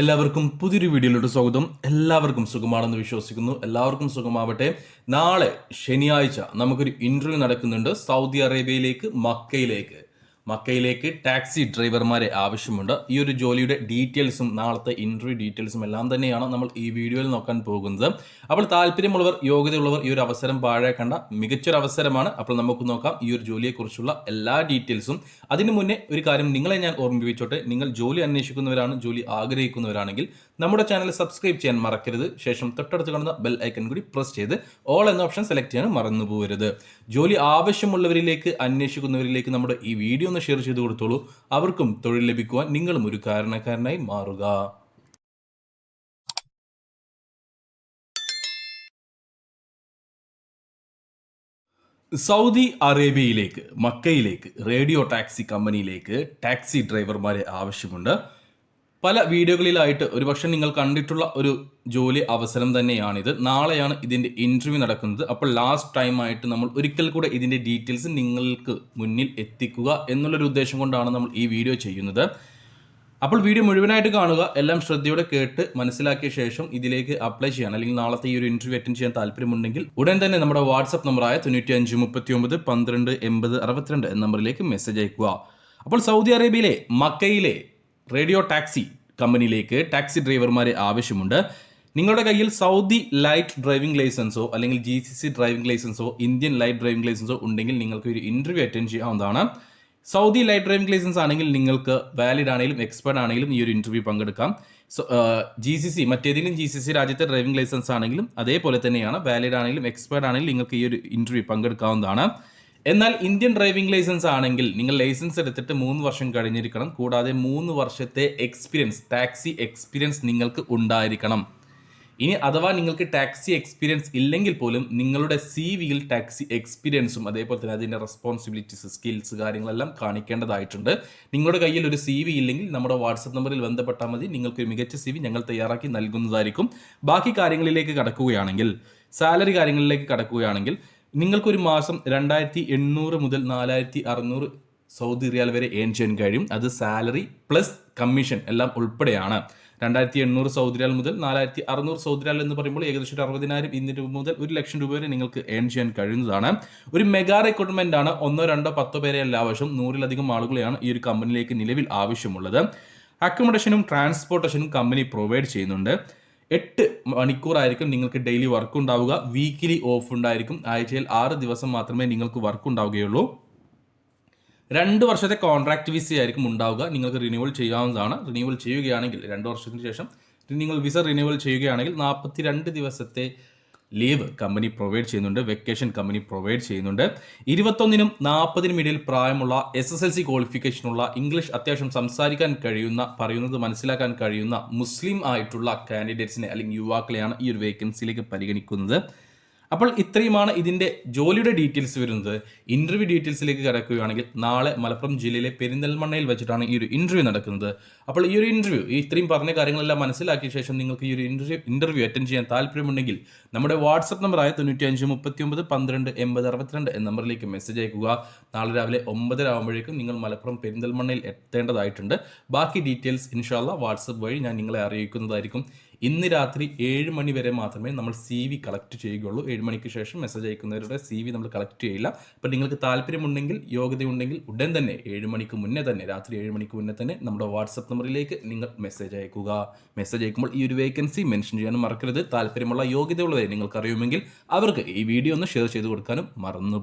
എല്ലാവർക്കും പുതിയൊരു വീഡിയോയിലോട്ട് സ്വാഗതം. എല്ലാവർക്കും സുഖമാണെന്ന് വിശ്വസിക്കുന്നു. എല്ലാവർക്കും സുഖമാവട്ടെ. നാളെ ശനിയാഴ്ച നമുക്കൊരു ഇന്റർവ്യൂ നടക്കുന്നുണ്ട്. സൗദി അറേബ്യയിലേക്ക് മക്കയിലേക്ക്. മക്കയിലേക്ക് ടാക്സി ഡ്രൈവർമാരെ ആവശ്യമുണ്ട്. ഈ ഒരു ജോലിയുടെ ഡീറ്റെയിൽസും നാളത്തെ ഇന്റർവ്യൂ ഡീറ്റെയിൽസും എല്ലാം തന്നെയാണ് നമ്മൾ ഈ വീഡിയോയിൽ നോക്കാൻ പോകുന്നത്. അപ്പോൾ താല്പര്യമുള്ളവർ യോഗ്യതയുള്ളവർ ഈ ഒരു അവസരം പാഴാക്കേണ്ട മികച്ചൊരു അവസരമാണ് അപ്പോൾ നമുക്ക് നോക്കാം ഈ ഒരു ജോലിയെക്കുറിച്ചുള്ള എല്ലാ ഡീറ്റെയിൽസും. അതിനു മുന്നേ ഒരു കാര്യം നിങ്ങളെ ഞാൻ ഓർമ്മിപ്പിച്ചോട്ടെ. നിങ്ങൾ ജോലി അന്വേഷിക്കുന്നവരാണ് ജോലി ആഗ്രഹിക്കുന്നവരാണെങ്കിൽ നമ്മുടെ ചാനൽ സബ്സ്ക്രൈബ് ചെയ്യാൻ മറക്കരുത്. ശേഷം തൊട്ടടുത്ത് കാണുന്ന ബെൽ ഐക്കൺ കൂടി പ്രസ് ചെയ്ത് ഓൾ എന്ന ഓപ്ഷൻ സെലക്ട് ചെയ്യാൻ മറന്നു പോകരുത്. ജോലി ആവശ്യമുള്ളവരിലേക്ക് അന്വേഷിക്കുന്നവരിലേക്ക് നമ്മുടെ ഈ വീഡിയോ ഒന്ന് ഷെയർ ചെയ്ത് കൊടുത്തോളൂ. അവർക്കും തൊഴിൽ ലഭിക്കുവാൻ നിങ്ങളും ഒരു കാരണക്കാരനായി മാറുക. സൗദി അറേബ്യയിലേക്ക് മക്കയിലേക്ക് റേഡിയോ ടാക്സി കമ്പനിയിലേക്ക് ടാക്സി ഡ്രൈവർമാരെ ആവശ്യമുണ്ട്. പല വീഡിയോകളിലായിട്ട് ഒരുപക്ഷെ നിങ്ങൾ കണ്ടിട്ടുള്ള ഒരു ജോലി അവസരം തന്നെയാണിത്. നാളെയാണ് ഇതിന്റെ ഇന്റർവ്യൂ നടക്കുന്നത്. അപ്പോൾ ലാസ്റ്റ് ടൈമായിട്ട് നമ്മൾ ഒരിക്കൽ കൂടെ ഇതിന്റെ ഡീറ്റെയിൽസ് നിങ്ങൾക്ക് മുന്നിൽ എത്തിക്കുക എന്നുള്ളൊരു ഉദ്ദേശം കൊണ്ടാണ് നമ്മൾ ഈ വീഡിയോ ചെയ്യുന്നത്. അപ്പോൾ വീഡിയോ മുഴുവനായിട്ട് കാണുക എല്ലാം ശ്രദ്ധയോടെ കേട്ട് മനസ്സിലാക്കിയ ശേഷം ഇതിലേക്ക് അപ്ലൈ ചെയ്യാൻ അല്ലെങ്കിൽ നാളത്തെ ഈ ഒരു ഇന്റർവ്യൂ അറ്റൻഡ് ചെയ്യാൻ താല്പര്യമുണ്ടെങ്കിൽ ഉടൻ തന്നെ നമ്മുടെ വാട്സപ്പ് നമ്പറായ തൊണ്ണൂറ്റി അഞ്ച് മുപ്പത്തി ഒമ്പത് പന്ത്രണ്ട് എൺപത് അറുപത്തിരണ്ട് എന്ന നമ്പറിലേക്ക് മെസ്സേജ് അയക്കുക. അപ്പോൾ സൗദി അറേബ്യയിലെ മക്കയിലെ റേഡിയോ ടാക്സി കമ്പനിയിലേക്ക് ടാക്സി ഡ്രൈവർമാരെ ആവശ്യമുണ്ട്. നിങ്ങളുടെ കയ്യിൽ സൗദി ലൈറ്റ് ഡ്രൈവിംഗ് ലൈസൻസോ അല്ലെങ്കിൽ ജി സി സി ഡ്രൈവിംഗ് ലൈസൻസോ ഇന്ത്യൻ ലൈറ്റ് ഡ്രൈവിംഗ് ലൈസൻസോ ഉണ്ടെങ്കിൽ നിങ്ങൾക്ക് ഒരു ഇന്റർവ്യൂ അറ്റൻഡ് ചെയ്യാവുന്നതാണ്. സൗദി ലൈറ്റ് ഡ്രൈവിംഗ് ലൈസൻസ് ആണെങ്കിൽ നിങ്ങൾക്ക് വാലിഡ് ആണെങ്കിലും എക്സ്പേർട്ട് ആണെങ്കിലും ഈ ഒരു ഇന്റർവ്യൂ പങ്കെടുക്കാം. സോ ജി സി സി മറ്റേതെങ്കിലും ജി സി സി രാജ്യത്തെ ഡ്രൈവിംഗ് ലൈസൻസ് ആണെങ്കിലും അതേപോലെ തന്നെയാണ്. വാലിഡ് ആണെങ്കിലും എക്സ്പേർട്ട് ആണെങ്കിലും നിങ്ങൾക്ക് ഈ ഒരു ഇന്റർവ്യൂ പങ്കെടുക്കാവുന്നതാണ്. എന്നാൽ ഇന്ത്യൻ ഡ്രൈവിംഗ് ലൈസൻസ് ആണെങ്കിൽ നിങ്ങൾ ലൈസൻസ് എടുത്തിട്ട് മൂന്ന് വർഷം കഴിഞ്ഞിരിക്കണം. കൂടാതെ മൂന്ന് വർഷത്തെ എക്സ്പീരിയൻസ് ടാക്സി എക്സ്പീരിയൻസ് നിങ്ങൾക്ക് ഉണ്ടായിരിക്കണം. ഇനി അഥവാ നിങ്ങൾക്ക് ടാക്സി എക്സ്പീരിയൻസ് ഇല്ലെങ്കിൽ പോലും നിങ്ങളുടെ സി വിയിൽ ടാക്സി എക്സ്പീരിയൻസും അതേപോലെ തന്നെ അതിന്റെ റെസ്പോൺസിബിലിറ്റീസ് സ്കിൽസ് കാര്യങ്ങളെല്ലാം കാണിക്കേണ്ടതായിട്ടുണ്ട്. നിങ്ങളുടെ കയ്യിൽ ഒരു സി വി ഇല്ലെങ്കിൽ നമ്മുടെ വാട്സപ്പ് നമ്പറിൽ ബന്ധപ്പെട്ടാൽ മതി. നിങ്ങൾക്ക് ഒരു മികച്ച സി വി ഞങ്ങൾ തയ്യാറാക്കി നൽകുന്നതായിരിക്കും. ബാക്കി കാര്യങ്ങളിലേക്ക് കടക്കുകയാണെങ്കിൽ സാലറി കാര്യങ്ങളിലേക്ക് കടക്കുകയാണെങ്കിൽ നിങ്ങൾക്കൊരു മാസം രണ്ടായിരത്തി എണ്ണൂറ് മുതൽ നാലായിരത്തി അറുന്നൂറ് സൗദി റിയാൽ വരെ ഏൺ ചെയ്യാൻ കഴിയും. അത് സാലറി പ്ലസ് കമ്മീഷൻ എല്ലാം ഉൾപ്പെടെയാണ്. രണ്ടായിരത്തി എണ്ണൂറ് സൗദി റിയാൽ മുതൽ നാലായിരത്തി അറുന്നൂറ് സൗദി റിയാൽ എന്ന് പറയുമ്പോൾ ഏകദേശം ഒരു അറുപതിനായിരം ഇന്ത്യൻ രൂപ മുതൽ ഒരു ലക്ഷം രൂപ വരെ നിങ്ങൾക്ക് ഏൺ ചെയ്യാൻ കഴിയുന്നതാണ്. ഒരു മെഗാ റിക്രൂട്ട്മെന്റ് ആണ്. ഒന്നോ രണ്ടോ പത്തോ പേരെ എല്ലാ ആവശ്യം. നൂറിലധികം ആളുകളെയാണ് ഈ ഒരു കമ്പനിയിലേക്ക് നിലവിൽ ആവശ്യമുള്ളത്. അക്കോമഡേഷനും ട്രാൻസ്പോർട്ടേഷനും കമ്പനി പ്രൊവൈഡ് ചെയ്യുന്നുണ്ട്. എട്ട് മണിക്കൂറായിരിക്കും നിങ്ങൾക്ക് ഡെയിലി വർക്ക് ഉണ്ടാവുക. വീക്കിലി ഓഫ് ഉണ്ടായിരിക്കും. ആഴ്ചയിൽ ആറ് ദിവസം മാത്രമേ നിങ്ങൾക്ക് വർക്ക് ഉണ്ടാവുകയുള്ളൂ. രണ്ട് വർഷത്തെ കോൺട്രാക്ട് വിസ ആയിരിക്കും ഉണ്ടാവുക. നിങ്ങൾക്ക് റിന്യൂവൽ ചെയ്യാവുന്നതാണ്. റിന്യൂവൽ ചെയ്യുകയാണെങ്കിൽ രണ്ട് വർഷത്തിന് ശേഷം നിങ്ങൾ വിസ റിന്യൂവൽ ചെയ്യുകയാണെങ്കിൽ നാൽപ്പത്തി ദിവസത്തെ ലീവ് കമ്പനി പ്രൊവൈഡ് ചെയ്യുന്നുണ്ട് വെക്കേഷൻ കമ്പനി പ്രൊവൈഡ് ചെയ്യുന്നുണ്ട്. ഇരുപത്തൊന്നിനും നാൽപ്പതിനും ഇടയിൽ പ്രായമുള്ള എസ് എസ് എൽ സി ക്വാളിഫിക്കേഷനുള്ള ഇംഗ്ലീഷ് അത്യാവശ്യം സംസാരിക്കാൻ കഴിയുന്ന പറയുന്നത് മനസ്സിലാക്കാൻ കഴിയുന്ന മുസ്ലിം ആയിട്ടുള്ള കാൻഡിഡേറ്റ്സിനെ അല്ലെങ്കിൽ യുവാക്കളെയാണ് ഈ ഒരു വേക്കൻസിയിലേക്ക് പരിഗണിക്കുന്നത്. അപ്പോൾ ഇത്രയുമാണ് ഇതിന്റെ ജോലിയുടെ ഡീറ്റെയിൽസ് വരുന്നത്. ഇന്റർവ്യൂ ഡീറ്റെയിൽസിലേക്ക് കിടക്കുകയാണെങ്കിൽ നാളെ മലപ്പുറം ജില്ലയിലെ പെരിന്തൽമണ്ണയിൽ വെച്ചിട്ടാണ് ഈ ഒരു ഇന്റർവ്യൂ നടക്കുന്നത്. അപ്പോൾ ഈ ഒരു ഇന്റർവ്യൂ ഈ ഇത്രയും പറഞ്ഞ കാര്യങ്ങളെല്ലാം മനസ്സിലാക്കിയ ശേഷം നിങ്ങൾക്ക് ഈ ഒരു ഇന്റർവ്യൂ ഇന്റർവ്യൂ അറ്റൻഡ് ചെയ്യാൻ താല്പര്യമുണ്ടെങ്കിൽ നമ്മുടെ വാട്സപ്പ് നമ്പറായ തൊണ്ണൂറ്റി അഞ്ച് മുപ്പത്തി ഒമ്പത് പന്ത്രണ്ട് എൺപത് അറുപത്തിരണ്ട് എന്ന നമ്പറിലേക്ക് മെസ്സേജ് അയക്കുക നാളെ രാവിലെ ഒമ്പതര ആകുമ്പോഴേക്കും നിങ്ങൾ മലപ്പുറം പെരിന്തൽമണ്ണയിൽ എത്തേണ്ടതായിട്ടുണ്ട്. ബാക്കി ഡീറ്റെയിൽസ് ഇൻഷാല്ല വാട്സപ്പ് വഴി ഞാൻ നിങ്ങളെ അറിയിക്കുന്നതായിരിക്കും. ഇന്ന് രാത്രി ഏഴ് മണി വരെ മാത്രമേ നമ്മൾ സി വി കളക്ട് ചെയ്യുകയുള്ളൂ. ഏഴ് മണിക്ക് ശേഷം മെസ്സേജ് അയക്കുന്നവരുടെ സി വി നമ്മൾ കളക്ട് ചെയ്യില്ല. അപ്പം നിങ്ങൾക്ക് താല്പര്യമുണ്ടെങ്കിൽ യോഗ്യതയുണ്ടെങ്കിൽ ഉടൻ തന്നെ ഏഴ് മണിക്ക് മുന്നേ തന്നെ രാത്രി ഏഴ് മണിക്ക് മുന്നേ തന്നെ നമ്മുടെ വാട്സപ്പ് നമ്പറിലേക്ക് നിങ്ങൾ മെസ്സേജ് അയക്കുക. മെസ്സേജ് അയക്കുമ്പോൾ ഈ ഒരു വേക്കൻസി മെൻഷൻ ചെയ്യാനും മറക്കരുത്. താല്പര്യമുള്ള യോഗ്യതയുള്ളവരെ നിങ്ങൾക്ക് അറിയുമെങ്കിൽ അവർക്ക് ഈ വീഡിയോ ഒന്ന് ഷെയർ ചെയ്ത് കൊടുക്കാനും മറന്നു